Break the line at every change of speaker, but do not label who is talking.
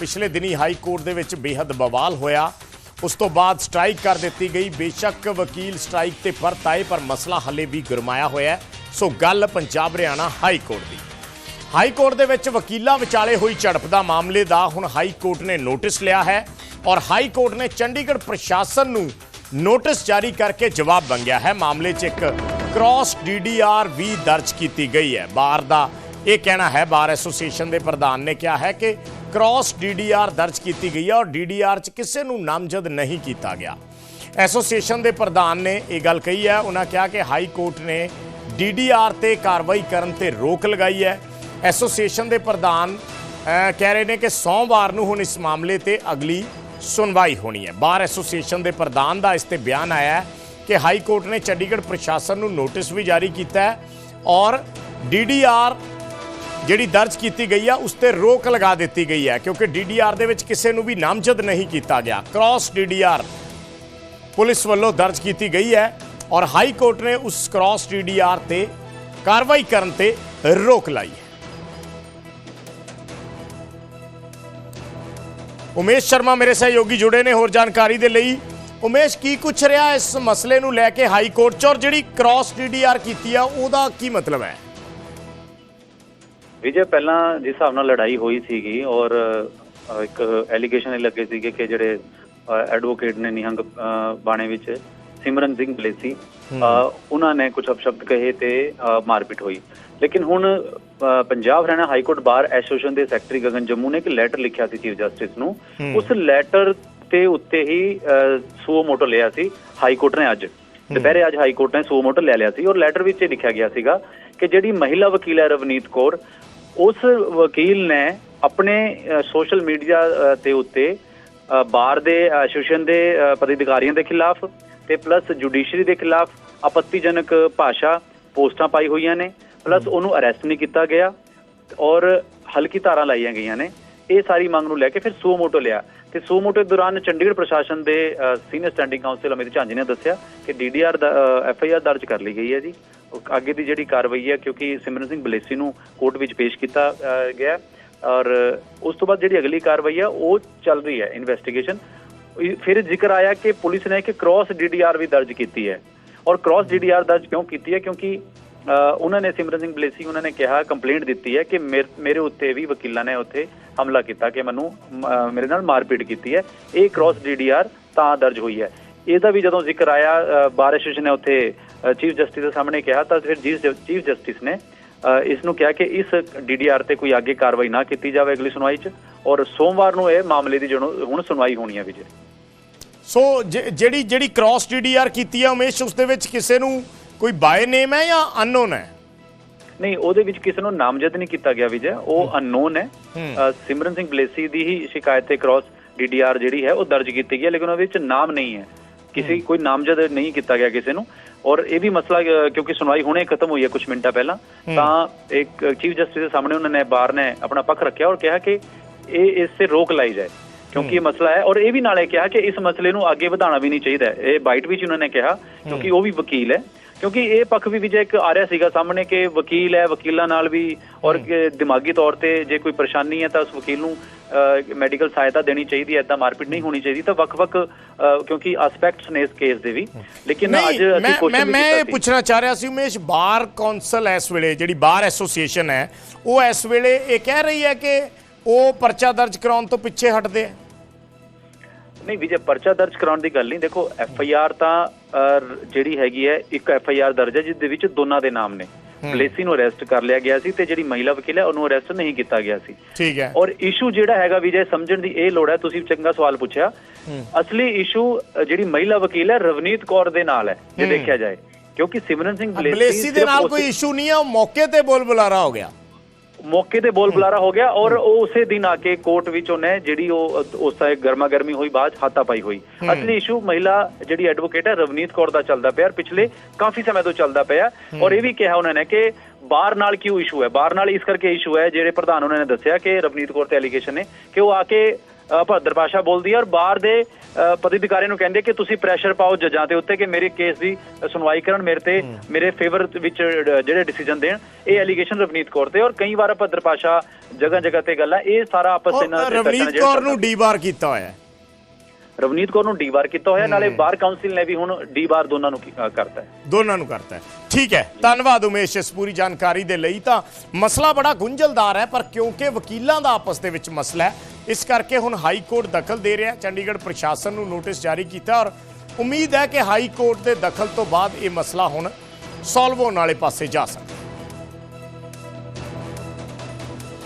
ਪਿਛਲੇ ਦਿਨੀ high court ਦੇ ਵਿੱਚ ਬੇਹੱਦ ਬਵਾਲ ਹੋਇਆ। ਉਸ ਤੋਂ ਬਾਅਦ ਸਟ੍ਰਾਈਕ ਕਰ ਦਿੱਤੀ ਗਈ। ਬੇਸ਼ੱਕ ਵਕੀਲ ਸਟ੍ਰਾਈਕ ਤੇ ਪਰਤ ਆਏ, ਪਰ ਮਸਲਾ ਹੱਲੇ ਵੀ ਗਰਮਾਇਆ ਹੋਇਆ ਸੋ ਗੱਲ ਪੰਜਾਬ ਹਰਿਆਣਾ ਹਾਈ ਕੋਰਟ ਦੀ। ਹਾਈ ਕੋਰਟ ਦੇ ਵਿੱਚ ਵਕੀਲਾਂ ਵਿਚਾਲੇ ਹੋਈ ਝੜਪ ਦਾ ਮਾਮਲੇ ਦਾ ਹੁਣ ਹਾਈ ਕੋਰਟ ਨੇ ਨੋਟਿਸ ਲਿਆ ਹੈ ਔਰ ਹਾਈ ਕੋਰਟ ਨੇ ਚੰਡੀਗੜ੍ਹ ਪ੍ਰਸ਼ਾਸਨ ਨੂੰ ਨੋਟਿਸ ਜਾਰੀ ਕਰਕੇ ਜਵਾਬ ਮੰਗਿਆ ਹੈ। ਮਾਮਲੇ 'ਚ ਇੱਕ ਕ੍ਰਾਸ ਡੀਡੀਆਰ ਵੀ ਦਰਜ ਕੀਤੀ ਗਈ ਹੈ। ਬਾਰ ਦਾ ਇਹ ਕਹਿਣਾ ਹੈ ਬਾਰ ਐਸੋਸੀਏਸ਼ਨ ਦੇ ਪ੍ਰਧਾਨ ਨੇ ਕਿਹਾ ਹੈ ਕਿ ਕ੍ਰਾਸ ਡੀਡੀਆਰ ਦਰਜ ਕੀਤੀ ਗਈ ਹੈ ਔਰ ਡੀਡੀਆਰ 'ਚ ਕਿਸੇ ਨੂੰ ਨਾਮਜ਼ਦ ਨਹੀਂ ਕੀਤਾ ਗਿਆ। ਐਸੋਸੀਏਸ਼ਨ ਦੇ ਪ੍ਰਧਾਨ ਨੇ ਇਹ ਗੱਲ ਕਹੀ ਹੈ, ਉਹਨਾਂ ਕਿਹਾ ਕਿ ਹਾਈ ਕੋਰਟ ਨੇ ਡੀਡੀਆਰ ਤੇ ਕਾਰਵਾਈ ਕਰਨ ਤੇ ਰੋਕ ਲਗਾਈ ਹੈ। ਐਸੋਸੀਏਸ਼ਨ ਦੇ ਪ੍ਰਧਾਨ ਕਹਿ ਰਹੇ ਨੇ ਕਿ ਸੋਮਵਾਰ ਨੂੰ ਹੁਣ ਇਸ ਮਾਮਲੇ ਤੇ ਅਗਲੀ ਸੁਣਵਾਈ ਹੋਣੀ ਹੈ। ਬਾਰ ਐਸੋਸੀਏਸ਼ਨ ਦੇ ਪ੍ਰਧਾਨ ਦਾ ਇਸ ਤੇ ਬਿਆਨ ਆਇਆ ਹੈ ਕਿ ਹਾਈ ਕੋਰਟ ਨੇ ਚੰਡੀਗੜ੍ਹ ਪ੍ਰਸ਼ਾਸਨ ਨੂੰ ਨੋਟਿਸ ਵੀ ਜਾਰੀ ਕੀਤਾ ਹੈ ਔਰ ਡੀਡੀਆਰ ਜਿਹੜੀ ਦਰਜ ਕੀਤੀ ਗਈ ਆ, ਉਸ ਤੇ ਰੋਕ ਲਗਾ ਦਿੱਤੀ ਗਈ ਹੈ, ਕਿਉਂਕਿ ਡੀਡੀਆਰ ਦੇ ਵਿੱਚ ਕਿਸੇ ਨੂੰ ਵੀ ਨਾਮਜ਼ਦ ਨਹੀਂ ਕੀਤਾ ਗਿਆ। ਕ੍ਰਾਸ ਡੀਡੀਆਰ ਪੁਲਿਸ ਵੱਲੋਂ ਦਰਜ ਕੀਤੀ ਗਈ ਹੈ ਔਰ ਹਾਈ ਕੋਰਟ ਨੇ ਉਸ ਕ੍ਰਾਸ ਡੀਡੀਆਰ ਤੇ ਕਾਰਵਾਈ ਕਰਨ ਤੇ ਰੋਕ ਲਾਈ ਹੈ। ਉਮੇਸ਼ ਸ਼ਰਮਾ ਮੇਰੇ ਸਹਿਯੋਗੀ ਜੁੜੇ ਨੇ, ਹੋਰ ਜਾਣਕਾਰੀ ਦੇ ਲਈ। ਉਮੇਸ਼, ਕੀ ਕੁਛ ਰਿਹਾ ਇਸ ਮਸਲੇ ਨੂੰ ਲੈ ਕੇ ਹਾਈ ਕੋਰਟ 'ਚ ਔਰ ਜਿਹੜੀ ਕ੍ਰਾਸ ਡੀਡੀਆਰ ਕੀਤੀ ਆ, ਉਹਦਾ ਕੀ ਮਤਲਬ ਹੈ?
ਵਿਜੇ ਪਹਿਲਾਂ ਜਿਸ ਹਿਸਾਬ ਨਾਲ ਲੜਾਈ ਹੋਈ ਸੀਗੀ ਔਰ ਇੱਕ ਐਲੀਗੇਸ਼ਨ ਇਹ ਲੱਗੇ ਸੀਗੇ ਕਿ ਜਿਹੜੇ ਐਡਵੋਕੇਟ ਨੇ ਨਿਹੰਗ ਬਾਣੇ ਵਿੱਚ ਸਿਮਰਨ ਸਿੰਘ ਬਲੇਸੀ ਉਹਨਾਂ ਨੇ ਕੁਝ ਅਪਸ਼ਬਦ ਕਹੇ ਤੇ ਮਾਰਪੀਟ ਹੋਈ। ਲੇਕਿਨ ਹੁਣ Punjab Haryana high court bar association ਦੇ ਸੈਕਟਰੀ ਗਗਨ ਜੰਮੂ ਨੇ ਇੱਕ ਲੈਟਰ ਲਿਖਿਆ ਸੀ ਚੀਫ ਜਸਟਿਸ ਨੂੰ। ਉਸ ਲੈਟਰ ਤੇ ਉੱਤੇ ਹੀ ਸੂਓ ਮੋਟੋ ਲਿਆ ਸੀ ਹਾਈ ਕੋਰਟ ਨੇ ਅੱਜ। ਦੁਪਹਿਰੇ ਅੱਜ ਹਾਈ ਕੋਰਟ ਨੇ ਸੂਓ ਮੋਟੋ ਲੈ ਲਿਆ ਸੀ ਔਰ ਲੈਟਰ ਵਿੱਚ ਇਹ ਲਿਖਿਆ ਗਿਆ ਸੀਗਾ ਕਿ ਜਿਹੜੀ ਮਹਿਲਾ ਵਕੀਲ ਹੈ ਰਵਨੀਤ ਕੌਰ ਉਸ ਵਕੀਲ ਨੇ ਆਪਣੇ ਸੋਸ਼ਲ ਮੀਡੀਆ ਤੇ ਉੱਤੇ ਬਾਰ ਦੇ ਐਸੋਸੀਏਸ਼ਨ ਦੇ ਪਦਾਧਿਕਾਰੀਆਂ ਦੇ ਖਿਲਾਫ ਤੇ ਪਲੱਸ ਜੁਡੀਸ਼ਰੀ ਦੇ ਖਿਲਾਫ ਆਪੱਤੀਜਨਕ ਭਾਸ਼ਾ ਪੋਸਟਾਂ ਪਾਈ ਹੋਈਆਂ ਨੇ ਪਲੱਸ ਉਹਨੂੰ ਅਰੈਸਟ ਨਹੀਂ ਕੀਤਾ ਗਿਆ ਔਰ ਹਲਕੀ ਧਾਰਾਂ ਲਾਈਆਂ ਗਈਆਂ ਨੇ। ਇਹ ਸਾਰੀ ਮੰਗ ਨੂੰ ਲੈ ਕੇ ਫਿਰ ਸੂ ਮੋਟੋ ਲਿਆ। ਤੇ ਸੂ ਮੋਟੋ ਦੌਰਾਨ ਚੰਡੀਗੜ੍ਹ ਪ੍ਰਸ਼ਾਸਨ ਦੇ senior standing counsel Amit Jhanji ਨੇ ਦੱਸਿਆ ਕਿ ਡੀਡੀਆਰ ਦਾ ਐਫ ਆਈ ਆਰ ਦਰਜ ਕਰ ਲਈ ਗਈ ਹੈ ਜੀ। ਅੱਗੇ ਦੀ ਜਿਹੜੀ ਕਾਰਵਾਈ ਹੈ ਕਿਉਂਕਿ ਸਿਮਰਨ ਸਿੰਘ ਬਲੇਸੀ ਨੂੰ ਕੋਰਟ ਵਿੱਚ ਪੇਸ਼ ਕੀਤਾ ਗਿਆ ਔਰ ਉਸ ਤੋਂ ਬਾਅਦ ਜਿਹੜੀ ਅਗਲੀ ਕਾਰਵਾਈ ਹੈ ਉਹ ਚੱਲ ਰਹੀ ਹੈ ਇਨਵੈਸਟੀਗੇਸ਼ਨ ਫਿਰ ਜ਼ਿਕਰ ਆਇਆ ਕਿ ਪੁਲਿਸ ਨੇ ਇੱਕ ਕ੍ਰਾਸ ਡੀਡੀਆਰ ਵੀ ਦਰਜ ਕੀਤੀ ਹੈ। ਔਰ ਕ੍ਰਾਸ ਡੀਡੀਆਰ ਦਰਜ ਕਿਉਂ ਕੀਤੀ ਹੈ? ਕਿਉਂਕਿ ਉਹਨਾਂ ਨੇ ਸਿਮਰਨ ਸਿੰਘ ਬਲੇਸੀ ਉਹਨਾਂ ਨੇ ਕਿਹਾ ਕੰਪਲੇਂਟ ਦਿੱਤੀ ਹੈ ਕਿ ਮੇਰ- ਮੇਰੇ ਉੱਤੇ ਵੀ ਵਕੀਲਾਂ ਨੇ ਉੱਥੇ ਹਮਲਾ ਕੀਤਾ ਕਿ ਮੈਨੂੰ ਮੇਰੇ ਨਾਲ ਮਾਰਪੀਟ ਕੀਤੀ ਹੈ। ਇਹ ਕ੍ਰਾਸ ਡੀਡੀਆਰ ਤਾਂ ਦਰਜ ਹੋਈ ਹੈ। ਇਹਦਾ ਵੀ ਜਦੋਂ ਜ਼ਿਕਰ ਆਇਆ ਅ, ਨੇ ਉੱਥੇ ਚੀਫ ਜਸਟਿਸ ਦੇ ਸਾਹਮਣੇ ਕਿਹਾ ਤਾਂ ਫਿਰ ਚੀਫ ਜਸਟਿਸ ਨੇ ਇਸ ਨੂੰ ਕਿਹਾ ਕਿ ਇਸ ਡੀਡੀਆਰ ਤੇ ਕੋਈ ਅੱਗੇ ਕਾਰਵਾਈ ਨਾ ਕੀਤੀ ਜਾਵੇ ਅਗਲੀ ਸੁਣਵਾਈ 'ਚ ਔਰ ਸੋਮਵਾਰ ਨੂੰ ਇਹ ਮਾਮਲੇ ਦੀ ਜਦੋਂ ਹੁਣ ਸੁਣਵਾਈ ਹੋਣੀ ਹੈ ਵਿਜੇ।
ਸੋ ਜਿਹੜੀ ਜਿਹੜੀ ਕ੍ਰਾਸ ਡੀਡੀਆਰ ਕੀਤੀ ਹੈ ਉਮੇਸ਼ ਉਸ ਦੇ ਵਿੱਚ ਕਿਸੇ ਨੂੰ ਕੋਈ ਬਾਏ ਨੇਮ ਹੈ ਜਾਂ ਅਨਨੋਨ ਹੈ?
ਨਹੀਂ ਉਹਦੇ ਵਿੱਚ ਕਿਸੇ ਨੂੰ ਨਾਮਜ਼ਦ ਨਹੀਂ ਕੀਤਾ ਗਿਆ ਵਿਜੇ ਉਹ ਅਨਨੋਨ ਹੈ। ਸਿਮਰਨ ਸਿੰਘ ਬਲੇਸੀ ਦੀ ਹੀ ਸ਼ਿਕਾਇਤ ਤੇ ਕ੍ਰਾਸ ਡੀਡੀਆਰ ਜਿਹੜੀ ਹੈ ਉਹ ਦਰਜ ਕੀਤੀ ਗਈ ਹੈ ਲੇਕਿਨ ਉਹਦੇ ਵਿੱਚ ਨਾਮ ਨਹੀਂ ਹੈ। ਕਿਸੇ ਕੋਈ ਨਾਮਜ਼ਦ ਨਹੀਂ ਕੀਤਾ ਗਿਆ ਕਿਸੇ ਨੂੰ। ਔਰ ਇਹ ਵੀ ਮਸਲਾ ਕਿਉਂਕਿ ਸੁਣਵਾਈ ਹੁਣੇ ਖਤਮ ਹੋਈ ਹੈ ਕੁਝ ਮਿੰਟਾਂ ਪਹਿਲਾਂ ਤਾਂ ਇੱਕ ਚੀਫ ਜਸਟਿਸ ਦੇ ਸਾਹਮਣੇ ਉਹਨਾਂ ਨੇ ਬਾਰ ਨੇ ਆਪਣਾ ਪੱਖ ਰੱਖਿਆ ਔਰ ਕਿਹਾ ਕਿ ਇਹ ਇਸ ਤੇ ਰੋਕ ਲਾਈ ਜਾਏ ਕਿਉਂਕਿ ਇਹ ਮਸਲਾ ਹੈ। ਔਰ ਇਹ ਵੀ ਨਾਲੇ ਕਿਹਾ ਕਿ ਇਸ ਮਸਲੇ ਨੂੰ ਅੱਗੇ ਵਧਾਉਣਾ ਵੀ ਨਹੀਂ ਚਾਹੀਦਾ। ਇਹ ਬਾਈਟ ਵਿੱਚ ਉਹਨਾਂ ਨੇ ਕਿਹਾ ਕਿਉਂਕਿ ਉਹ ਵੀ ਵਕੀਲ ਹੈ। ਕਿਉਂਕਿ ਇਹ ਪੱਖ ਵੀ ਵਿਜੇ ਇੱਕ ਆ ਰਿਹਾ ਸੀਗਾ ਸਾਹਮਣੇ ਕਿ ਵਕੀਲ ਹੈ ਵਕੀਲਾਂ ਨਾਲ ਵੀ ਔਰ ਦਿਮਾਗੀ ਤੌਰ ਤੇ ਜੇ ਕੋਈ ਪਰੇਸ਼ਾਨੀ ਹੈ ਤਾਂ ਉਸ ਵਕੀਲ ਨੂੰ ਮੈਡੀਕਲ ਸਹਾਇਤਾ ਦੇਣੀ ਚਾਹੀਦੀ ਇਦਾਂ ਮਾਰਪੀਟ ਨਹੀਂ ਹੋਣੀ ਚਾਹੀਦੀ ਤਾਂ ਵੱਖ-ਵੱਖ ਕਿਉਂਕਿ ਐਸਪੈਕਟਸ ਨੇ ਇਸ ਕੇਸ ਦੇ ਵੀ। ਲੇਕਿਨ ਅੱਜ ਅਸੀਂ ਕੋਸ਼ਿਸ਼
ਮੈਂ ਮੈਂ ਇਹ। ਪੁੱਛਣਾ ਚਾਹ ਰਿਹਾ ਸੀ ਉਮੇਸ਼ ਬਾਰ ਕੌਂਸਲ ਇਸ ਵੇਲੇ ਜਿਹੜੀ ਬਾਰ ਐਸੋਸੀਏਸ਼ਨ ਹੈ ਉਹ ਇਸ ਵੇਲੇ ਇਹ ਕਹਿ ਰਹੀ ਹੈ ਕਿ ਉਹ ਪਰਚਾ ਦਰਜ ਕਰਾਉਣ ਤੋਂ ਪਿੱਛੇ ਹਟਦੇ ਆ?
ਨਹੀਂ ਵਿਜੇ ਪਰਚਾ ਦਰਜ ਕਰਾਉਣ ਦੀ ਗੱਲ ਨਹੀਂ ਦੇਖੋ ਐਫ ਆਈ ਆਰ ਤਾਂ ਜਿਹੜੀ ਹੈਗੀ ਹੈ ਇੱਕ ਐਫ ਆਈ ਆਰ ਦਰਜ ਹੈ ਜਿਸ ਦੇ ਵਿੱਚ ਦੋਨਾਂ ਦੇ ਨਾਮ ਨੇ। ਬਲੇਸੀ ਨੂੰ ਅਰੈਸਟ ਕਰ ਲਿਆ ਗਿਆ ਸੀ ਤੇ ਜਿਹੜੀ ਮਹਿਲਾ ਵਕੀਲ ਹੈ ਉਹਨੂੰ ਅਰੈਸਟ ਨਹੀਂ ਕੀਤਾ ਗਿਆ ਸੀ।
ਠੀਕ ਹੈ।
ਔਰ ਇਸ਼ੂ ਜਿਹੜਾ ਹੈਗਾ ਵਿਜੇ ਸਮਝਣ ਦੀ ਇਹ ਲੋੜ ਹੈ ਤੁਸੀਂ ਚੰਗਾ ਸਵਾਲ ਪੁੱਛਿਆ। ਅਸਲੀ ਇਸ਼ੂ ਜਿਹੜੀ ਮਹਿਲਾ ਵਕੀਲ ਹੈ ਰਵਨੀਤ ਕੌਰ ਦੇ ਨਾਲ ਹੈ ਜੇ ਦੇਖਿਆ ਜਾਏ। ਕਿਉਂਕਿ ਸਿਮਰਨ ਸਿੰਘ ਬਲੇਸੀ
ਦੇ ਨਾਲ ਕੋਈ ਇਸ਼ੂ ਨਹੀਂ ਹੈ ਉਹ ਮੌਕੇ ਤੇ ਬੋਲ ਬੁਲਾਰਾ ਹੋ ਗਿਆ।
ਮੌਕੇ ਤੇ ਬੋਲ ਬੁਲਾਰਾ ਹੋ ਗਿਆ ਔਰ ਉਹ ਉਸੇ ਦਿਨ ਆ ਕੇ ਕੋਰਟ ਵਿੱਚ ਉਹਨੇ ਜਿਹੜੀ ਉਹ ਉਸ ਦਾ ਗਰਮਾ ਗਰਮੀ ਹੋਈ ਬਾਅਦ ਹਾਤਾ ਪਾਈ ਹੋਈ। ਅਸਲੀ ਇਸ਼ੂ ਮਹਿਲਾ ਜਿਹੜੀ ਐਡਵੋਕੇਟ ਹੈ ਰਵਨੀਤ ਕੌਰ ਦਾ ਚੱਲਦਾ ਪਿਆ ਪਿਛਲੇ ਕਾਫੀ ਸਮੇਂ ਤੋਂ ਚੱਲਦਾ ਪਿਆ। ਔਰ ਇਹ ਵੀ ਕਿਹਾ ਉਹਨਾਂ ਨੇ ਕਿ ਬਾਹਰ ਨਾਲ ਕਿਉਂ ਇਸ਼ੂ ਹੈ? ਬਾਹਰ ਨਾਲ ਇਸ ਕਰਕੇ ਇਸ਼ੂ ਹੈ ਜਿਹੜੇ ਪ੍ਰਧਾਨ ਉਹਨਾਂ ਨੇ ਦੱਸਿਆ ਕਿ ਰਵਨੀਤ ਕੌਰ ਤੇ ਐਲੀਗੇਸ਼ਨ ਨੇ ਕਿ ਉਹ ਆ ਕੇ ਭਦਰ ਭਾਸ਼ਾ ਬੋਲਦੀ ਹੈ ਔਰ ਬਾਹਰ ਦੇ ਅ, ਪਦਾਧਿਕਾਰੀਆਂ ਨੂੰ ਕਹਿੰਦੇ ਕਿ ਤੁਸੀਂ ਪ੍ਰੈਸ਼ਰ ਪਾਓ ਜੱਜਾਂ ਦੇ ਉੱਤੇ ਕਿ ਮੇਰੇ ਕੇਸ ਦੀ ਸੁਣਵਾਈ ਕਰਨ ਮੇਰੇ ਤੇ ਮੇਰੇ ਫੇਵਰ ਵਿੱਚ ਜਿਹੜੇ ਡਿਸੀਜਨ ਦੇਣ ਇਹ ਐਲੀਗੇਸ਼ਨ ਰਵਨੀਤ ਕੌਰ ਤੇ। ਔਰ ਕਈ ਵਾਰ ਭਦਰ ਭਾਸ਼ਾ ਜਗ੍ਹਾ ਜਗ੍ਹਾ ਤੇ ਗੱਲਾਂ ਇਹ ਸਾਰਾ ਆਪਸ ਦੇ
ਰਵਨੀਤ ਕੌਰ ਨੂੰ ਡੀ ਬਾਰ ਕੀਤਾ ਹੋਇਆ ਹੈ।
ਰਵਨੀਤ ਕੌਰ ਨੂੰ ਡੀ ਬਾਰ ਕੀਤਾ ਹੋਇਆ ਨਾਲੇ ਬਾਰ ਕਾਉਂਸਲ ਨੇ ਵੀ ਹੁਣ ਡੀ ਬਾਰ ਦੋਨਾਂ ਨੂੰ ਕਰਤਾ ਹੈ।
ਦੋਨਾਂ ਨੂੰ ਕਰਤਾ ਹੈ। ਠੀਕ ਹੈ ਧੰਨਵਾਦ ਉਮੇਸ਼ ਇਸ ਪੂਰੀ ਜਾਣਕਾਰੀ ਦੇ ਲਈ। ਤਾਂ ਮਸਲਾ ਬੜਾ ਗੁੰਝਲਦਾਰ ਹੈ ਪਰ ਕਿਉਂਕਿ ਵਕੀਲਾਂ ਦਾ ਆਪਸ ਦੇ ਵਿੱਚ ਮਸਲਾ ਹੈ ਇਸ ਕਰਕੇ ਹੁਣ ਹਾਈ ਕੋਰਟ ਦਖਲ ਦੇ ਰਿਹਾ ਚੰਡੀਗੜ੍ਹ ਪ੍ਰਸ਼ਾਸਨ ਨੂੰ ਨੋਟਿਸ ਜਾਰੀ ਕੀਤਾ ਔਰ ਉਮੀਦ ਹੈ ਕਿ ਹਾਈ ਕੋਰਟ ਦੇ ਦਖਲ ਤੋਂ ਬਾਅਦ ਇਹ ਮਸਲਾ ਹੁਣ ਸੋਲਵ ਹੋਣ ਵਾਲੇ ਪਾਸੇ ਜਾ ਸਕਦਾ